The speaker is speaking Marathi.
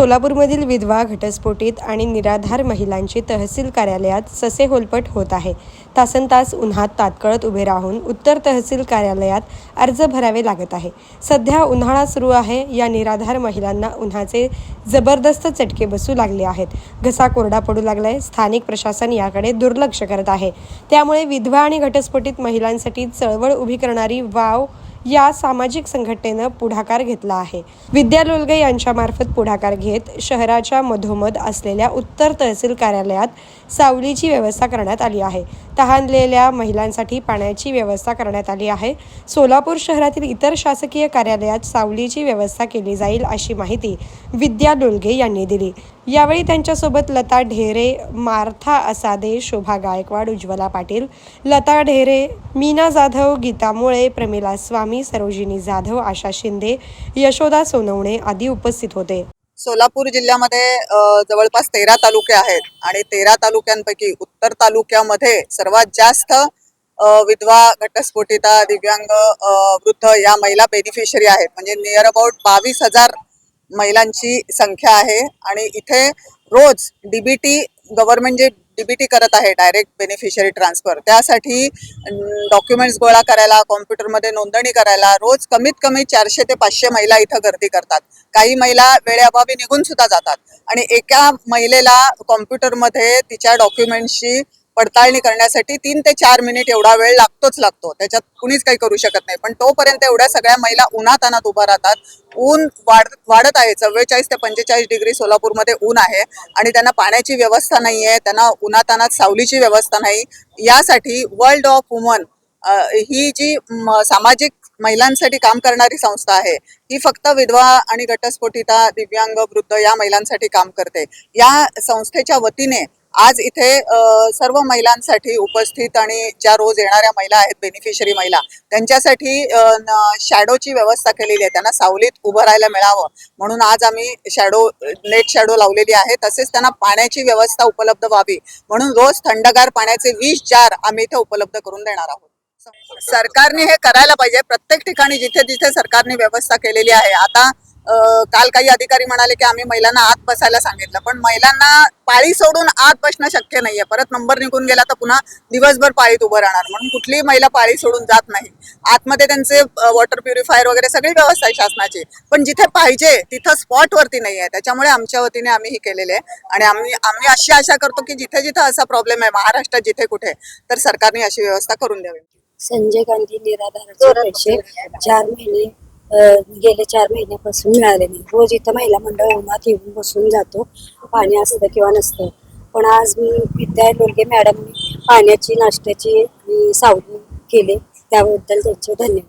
सोलापूरमधील विधवा घटस्फोटित आणि निराधार महिलांची तहसील कार्यालयात ससे होलपट होत आहे. तासन तास उन्हात तात्कळत उभे राहून उत्तर तहसील कार्यालयात अर्ज भरावे लागत आहे. सध्या उन्हाळा सुरू आहे. या निराधार महिलांना उन्हाचे जबरदस्त चटके बसू लागले आहेत. घसा कोरडा पडू लागलाय. स्थानिक प्रशासन याकडे दुर्लक्ष करत आहे. त्यामुळे विधवा आणि घटस्फोटित महिलांसाठी चळवळ उभी करणारी वाव या सामाजिक संघटनेनं पुढाकार घेतला आहे. विद्या लोलगे यांच्यामार्फत पुढाकार घेत शहराच्या मधोमध असलेल्या उत्तर तहसील कार्यालयात सावलीची व्यवस्था करण्यात आली आहे. तहानलेल्या महिलांसाठी पाण्याची व्यवस्था करण्यात आली आहे. सोलापूर शहरातील इतर शासकीय कार्यालयात सावलीची व्यवस्था केली जाईल अशी माहिती विद्या डोलगे यांनी दिली. यावेळी त्यांच्यासोबत लता ढेरे मार्था असादे शोभा गायकवाड उज्ज्वला पाटील लता ढेरे मीना जाधव गीता मुळे प्रमिला स्वामी सरोजिनी जाधव आशा शिंदे यशोदा सोनवणे आदी उपस्थित होते. सोलापूर जिल्ह्यामध्ये जवळपास तेरा तालुके आहेत आणि तेरा तालुक्यांपैकी उत्तर तालुक्यामध्ये सर्वात जास्त विधवा घटस्फोटिता दिव्यांग वृद्ध या महिला बेनिफिशरी आहेत. म्हणजे नियर अबाउट बावीस हजार महिलांची संख्या आहे. आणि इथे रोज डीबीटी गव्हर्नमेंट जे डीबीटी करत आहे डायरेक्ट बेनिफिशरी ट्रान्सफर त्यासाठी डॉक्युमेंट्स गोळा करायला कॉम्प्युटरमध्ये नोंदणी करायला रोज कमीत कमी चारशे ते पाचशे महिला इथं गर्दी करतात. काही महिला वेळेअभावी निघून सुद्धा जातात. आणि एका महिलेला कॉम्प्युटरमध्ये तिच्या डॉक्युमेंट्सची पडताळणी करण्यासाठी तीन ते चार मिनिट एवढा वेळ लागतोच लागतो. त्याच्यात कुणीच काही करू शकत नाही. पण तोपर्यंत एवढ्या सगळ्या महिला उन्हातानात उभा राहतात. ऊन वाढ वाढत आहे. चव्वेचाळीस ते पंचेचाळीस डिग्री सोलापूरमध्ये ऊन आहे आणि त्यांना पाण्याची व्यवस्था नाही आहे त्यांना उन्हातानात सावलीची व्यवस्था नाही. यासाठी वर्ल्ड ऑफ वुमन ही जी सामाजिक महिलांसाठी काम करणारी संस्था आहे ही फक्त विधवा आणि घटस्फोटिता दिव्यांग वृद्ध या महिलांसाठी काम करते. या संस्थेच्या वतीने आज इथे सर्व महिलांसाठी उपस्थित आणि ज्या रोज येणाऱ्या महिला आहेत बेनिफिशरी महिला त्यांच्यासाठी शॅडोची व्यवस्था केलेली आहे. त्यांना सावलीत उभं राहायला मिळावं. म्हणून आज आम्ही शॅडो नेट शॅडो लावलेली आहे. तसेच त्यांना पाण्याची व्यवस्था उपलब्ध व्हावी. म्हणून रोज थंडगार पाण्याचे वीस जार आम्ही इथे उपलब्ध करून देणार आहोत. सरकारने हे करायला पाहिजे. प्रत्येक ठिकाणी जिथे जिथे सरकारने व्यवस्था केलेली आहे. आता काल काही अधिकारी म्हणाले की आम्ही महिलांना आत बसायला सांगितलं पण महिलांना पाळी सोडून आत बसणं शक्य नाहीये. परत नंबर निघून गेला तर पुन्हा दिवसभर पाळीत उभं राहणार. म्हणून कुठलीही महिला पाळी सोडून जात नाही. आतमध्ये त्यांचे वॉटर प्युरिफायर वगैरे सगळी व्यवस्था आहे शासनाची. पण जिथे पाहिजे तिथं स्पॉट वरती नाही आहे त्याच्यामुळे आमच्या वतीने आम्ही हे केलेले आहे. आणि आम्ही आम्ही अशी आशा करतो की जिथे जिथे असा प्रॉब्लेम आहे महाराष्ट्रात जिथे कुठे तर सरकारने अशी व्यवस्था करून द्यावी. संजय गांधी निराधार चार महिने गेले चार महिन्यापासून मिळाले नाही. रोज इथं महिला मंडळ उन्हात येऊन बसून जातो पाणी असतं किंवा नसतं. पण आज मी विद्या लोलगे मॅडमनी पाण्याची नाश्त्याची सावली केले. त्याबद्दल त्यांचे धन्यवाद.